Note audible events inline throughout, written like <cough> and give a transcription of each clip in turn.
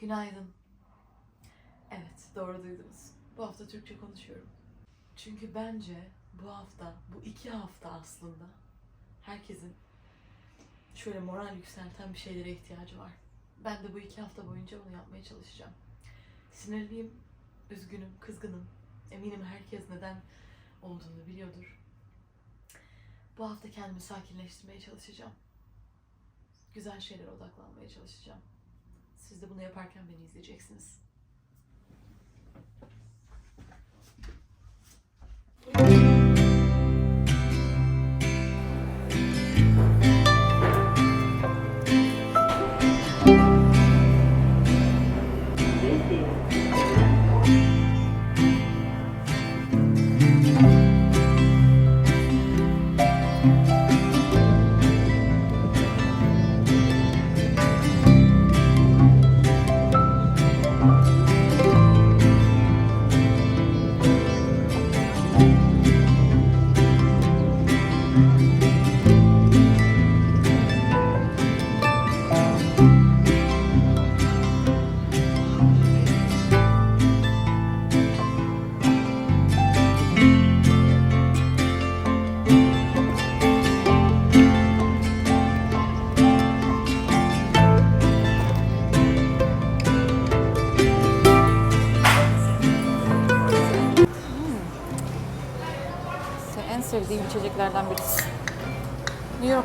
Günaydın. Evet, doğru duydunuz. Bu hafta Türkçe konuşuyorum. Çünkü bence bu hafta, bu iki hafta aslında herkesin şöyle moral yükselten bir şeylere ihtiyacı var. Ben de bu iki hafta boyunca onu yapmaya çalışacağım. Sinirliyim, üzgünüm, kızgınım. Eminim herkes neden olduğunu biliyordur. Bu hafta kendimi sakinleştirmeye çalışacağım. Güzel şeylere odaklanmaya çalışacağım. Siz de bunu yaparken beni izleyeceksiniz.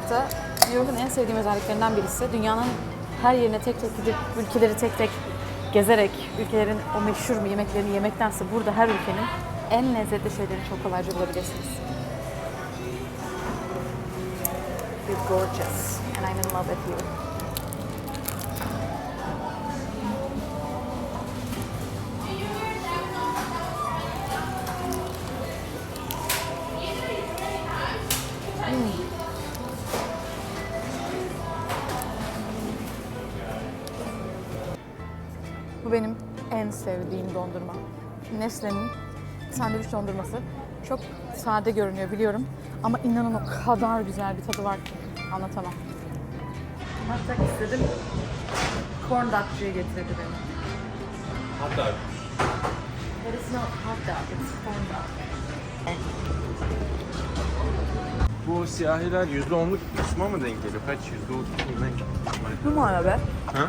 York'ta, New York'un en sevdiğim özelliklerinden birisi dünyanın her yerine tek tek gidip ülkeleri tek tek gezerek ülkelerin o meşhur yemeklerini yemektense burada her ülkenin en lezzetli şeylerini çok kolayca bulabilirsiniz. You're gorgeous and I'm in love with you. Bu benim en sevdiğim dondurma. Nestle'nin sandviç dondurması. Çok sade görünüyor biliyorum. Ama inanın o kadar güzel bir tadı var ki anlatamam. Hatta istedim. Corn dogcuya getirdi beni. Hot dog. But it's not hot dog, it's corn dog. Bu siyahiler %10'luk kısma mı denk geliyor? Kaç %30 mu denk Bu mu abi? Ha?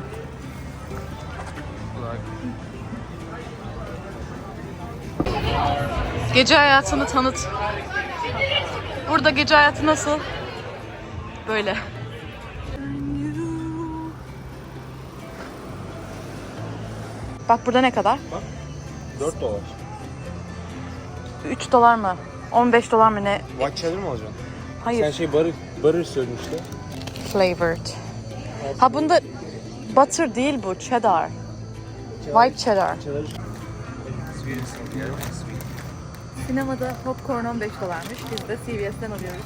Gece hayatını tanıt. Burada gece hayatı nasıl? Böyle. Bak burada ne kadar? 4 dolar. 3 dolar mı? 15 dolar mı ne? White cheddar mı alacaksın? Hayır. Sen şey butter, butter söylemiştin. Flavored. Ha bunda butter değil bu, cheddar. White cheddar. Sinemada popcorn 15 dolarmış. Biz de CVS'den alıyoruz.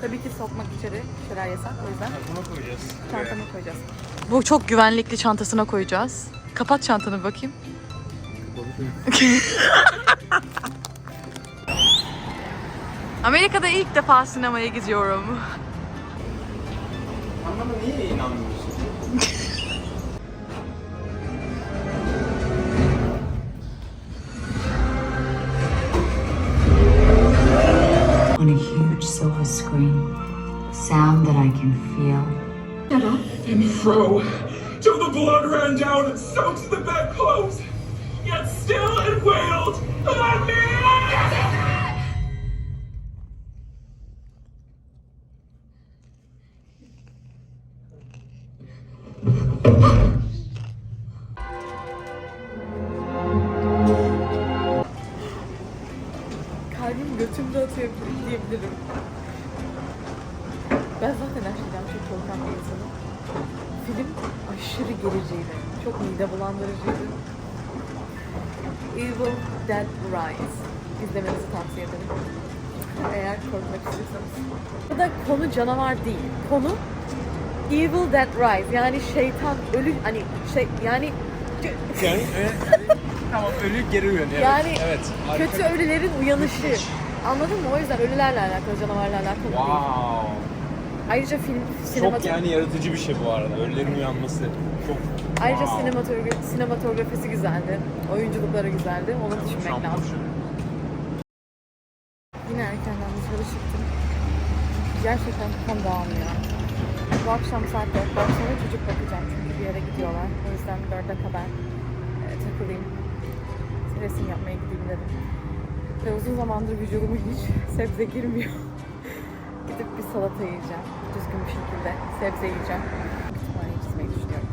Tabii ki sokmak içeri şeyler yasak. O yüzden Buna koyacağız. çantama koyacağız. Bu çok güvenlikli çantasına koyacağız. Kapat çantanı bakayım. <laughs> Amerika'da ilk defa sinemaya gidiyorum. Anlama niye inanmıyorsun? Fro till the blood ran down and soaked the bedclothes. Bulandırıcıydı. Evil Dead Rise. İzlemenizi tavsiye ederim. Eğer korkmak istiyorsanız. Burada konu canavar değil. Konu Evil Dead Rise. Yani şeytan ölü hani şey yani Yani <laughs> tamam ölü geri uyanıyor. Yani evet. harika. kötü ölülerin uyanışı. Anladın mı? O yüzden ölülerle alakalı, canavarla alakalı değil. Ayrıca film Çok yani yaratıcı bir şey bu arada. Ölülerin uyanması. Çok Ayrıca Wow. sinematografi, sinematografisi güzeldi. Oyunculukları güzeldi. Onu düşünmek Şampiyon lazım. şey. Yine erkenden dışarı çıktım. Gerçekten kafam dağılmıyor. Bu akşam saat 4'ten sonra çocuk bakacağım çünkü bir yere gidiyorlar. O yüzden 4'e kadar e, takılayım. Resim yapmaya gideyim dedim. Ve uzun zamandır vücuduma hiç sebze girmiyor. Gidip bir salata yiyeceğim. Düzgün bir şekilde sebze yiyeceğim. Kütüphaneyi çizmeyi düşünüyorum.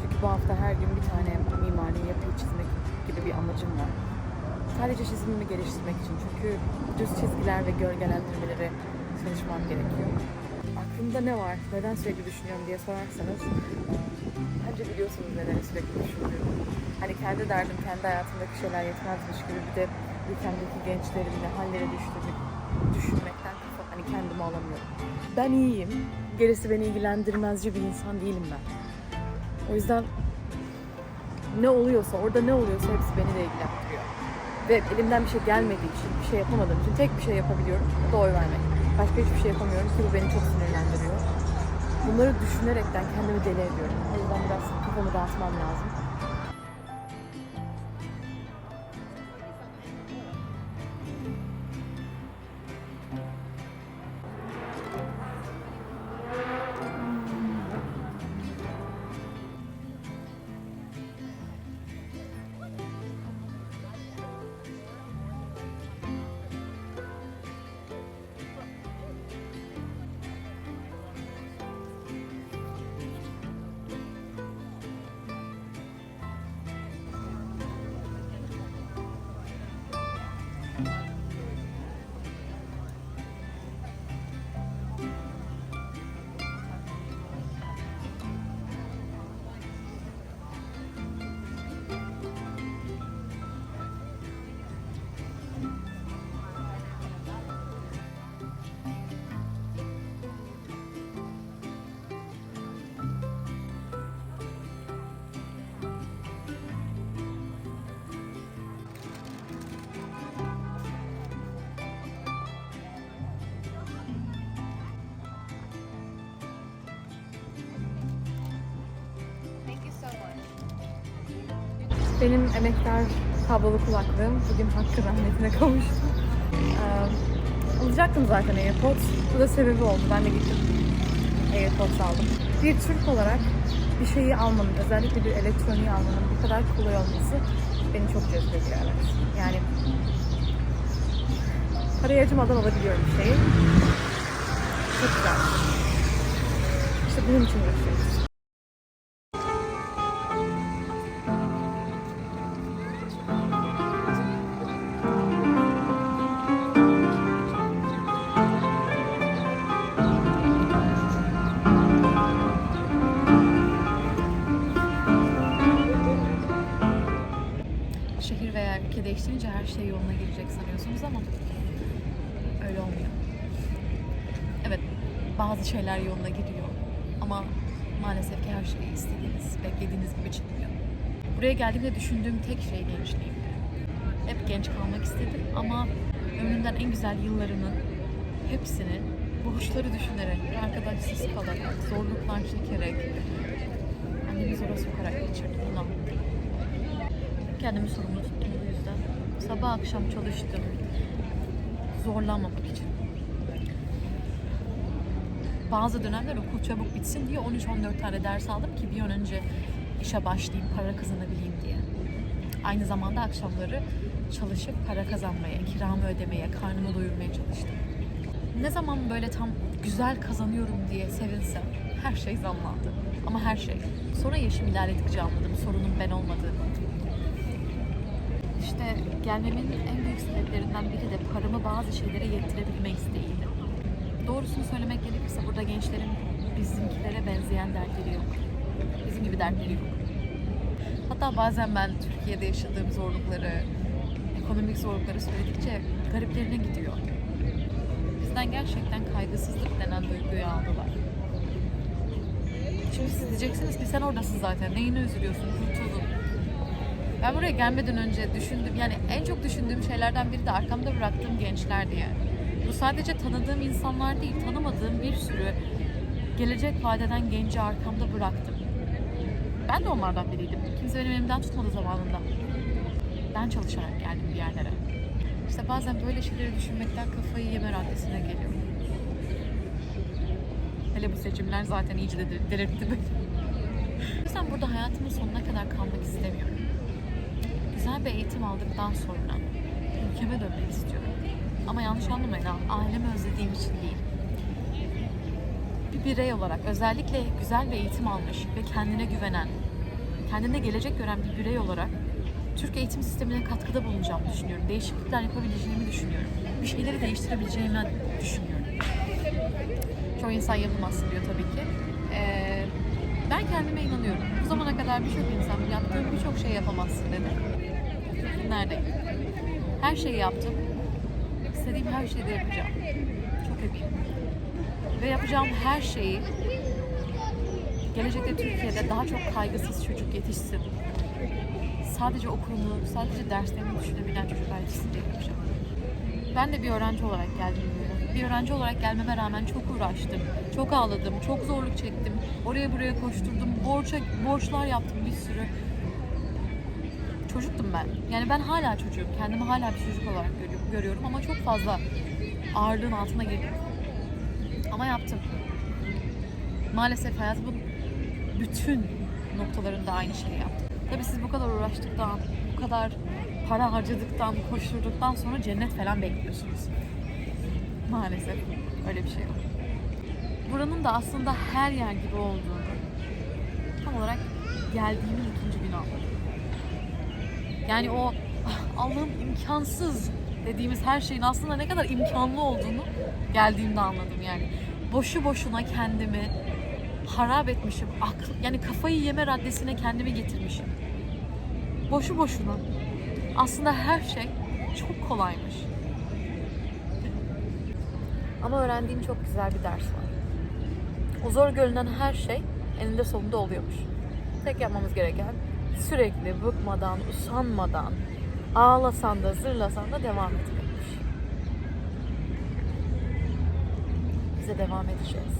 Çünkü bu hafta her gün bir tane mimari yapıyı çizmek gibi bir amacım var. Sadece çizimimi geliştirmek için. Çünkü düz çizgiler ve gölgelendirmeleri çalışmam gerekiyor. Aklımda ne var, neden sürekli düşünüyorum diye sorarsanız bence biliyorsunuz neden sürekli düşünüyorum. Hani kendi derdim, kendi hayatımdaki şeyler yetmezmiş gibi bir de ülkemdeki gençlerin ne hallere kafa, hani kendimi alamıyorum. Ben iyiyim. Gerisi beni ilgilendirmezci bir insan değilim ben. O yüzden ne oluyorsa, orada ne oluyorsa hepsi beni de ilgilendiriyor. Ve elimden bir şey gelmediği için, bir şey yapamadığım için tek bir şey yapabiliyorum. O da oy vermek. Başka hiçbir şey yapamıyorum ki bu beni çok sinirlendiriyor. Bunları düşünerekten kendimi deli ediyorum. O yüzden biraz kafamı dağıtmam lazım. Benim emektar kablolu kulaklığım bugün hakkı rahmetine kavuştu. Ee, alacaktım zaten AirPods. Bu da sebebi oldu. Ben de gittim AirPods aldım. Bir Türk olarak bir şeyi almanın, özellikle bir elektroniği almanın bu kadar kolay olması beni çok cezbediyor evet. Yani paraya acımadan alabiliyorum bir şeyi. Çok güzel. İşte bunun için uğraşıyoruz. Her şey yoluna girecek sanıyorsunuz ama öyle olmuyor. Evet, bazı şeyler yoluna giriyor ama maalesef ki her şey istediğiniz, beklediğiniz gibi çıkmıyor. Buraya geldiğimde düşündüğüm tek şey gençliğimdi. Hep genç kalmak istedim ama ömrümden en güzel yıllarının hepsini borçları düşünerek, arkadaşsız kalarak, zorluklar çekerek, annemi zora sokarak geçirdim. Mutluyum. Kendimi sorumlu tuttum. Sabah akşam çalıştım. Zorlanmamak için. Bazı dönemler okul çabuk bitsin diye 13-14 tane ders aldım ki bir an önce işe başlayayım, para kazanabileyim diye. Aynı zamanda akşamları çalışıp para kazanmaya, kiramı ödemeye, karnımı doyurmaya çalıştım. Ne zaman böyle tam güzel kazanıyorum diye sevinsem her şey zamlandı. Ama her şey. Sonra yaşım ilerledikçe anladım sorunun ben olmadığını. İşte gelmemin en büyük sebeplerinden biri de paramı bazı şeylere yettirebilme isteğiydi. Doğrusunu söylemek gerekirse burada gençlerin bizimkilere benzeyen dertleri yok. Bizim gibi dertleri yok. Hatta bazen ben Türkiye'de yaşadığım zorlukları, ekonomik zorlukları söyledikçe gariplerine gidiyor. Bizden gerçekten kaygısızlık denen duyguyu aldılar. Şimdi siz diyeceksiniz ki sen oradasın zaten, neyine üzülüyorsun, kurtuldun. Ben buraya gelmeden önce düşündüm, yani en çok düşündüğüm şeylerden biri de arkamda bıraktığım gençler diye. Bu sadece tanıdığım insanlar değil, tanımadığım bir sürü gelecek vadeden genci arkamda bıraktım. Ben de onlardan biriydim. Kimse benim elimden tutmadı zamanında. Ben çalışarak geldim bir yerlere. İşte bazen böyle şeyleri düşünmekten kafayı yeme raddesine geliyorum. Hele bu seçimler zaten iyice de delirtti beni. <laughs> O yüzden burada hayatımın sonuna kadar kalmak istemiyorum. Güzel bir eğitim aldıktan sonra ülkeme dönmek istiyorum. Ama yanlış anlamayın ailemi özlediğim için değil. Bir birey olarak özellikle güzel bir eğitim almış ve kendine güvenen, kendine gelecek gören bir birey olarak Türk eğitim sistemine katkıda bulunacağımı düşünüyorum. Değişiklikler yapabileceğimi düşünüyorum. Bir şeyleri değiştirebileceğimi düşünüyorum. Çoğu insan yapamazsın diyor tabii ki. Ee, ben kendime inanıyorum. Bu zamana kadar birçok insan yaptığım birçok şey yapamazsın dedi. Neredeyim? Her şeyi yaptım. İstediğim her şeyi de yapacağım. Çok eminim. Ve yapacağım her şeyi gelecekte Türkiye'de daha çok kaygısız çocuk yetişsin. Sadece okulunu, sadece derslerini düşünebilen çocuklar yetişsin diye yapacağım. Ben de bir öğrenci olarak geldim buraya. Bir öğrenci olarak gelmeme rağmen çok uğraştım. Çok ağladım, çok zorluk çektim. Oraya buraya koşturdum, borça, borçlar yaptım bir sürü. Çocuktum ben. Yani ben hala çocuğum. Kendimi hala bir çocuk olarak görüyorum, ama çok fazla ağırlığın altına girdim. Ama yaptım. Maalesef hayatımın bütün noktalarında aynı şeyi yaptım. Tabii siz bu kadar uğraştıktan, bu kadar para harcadıktan, koşturduktan sonra cennet falan bekliyorsunuz. Maalesef öyle bir şey yok. Buranın da aslında her yer gibi olduğunu tam olarak geldiğimin ikinci günü anladım. Yani o "Ah, Allah'ım imkansız dediğimiz her şeyin aslında ne kadar imkanlı olduğunu geldiğimde anladım yani. Boşu boşuna kendimi harap etmişim. Aklı, yani kafayı yeme raddesine kendimi getirmişim. Boşu boşuna. Aslında her şey çok kolaymış. Ama öğrendiğim çok güzel bir ders var. O zor görünen her şey eninde sonunda oluyormuş. Tek yapmamız gereken sürekli bıkmadan, usanmadan, ağlasan da zırlasan da devam etmekmiş. Bize devam edeceğiz.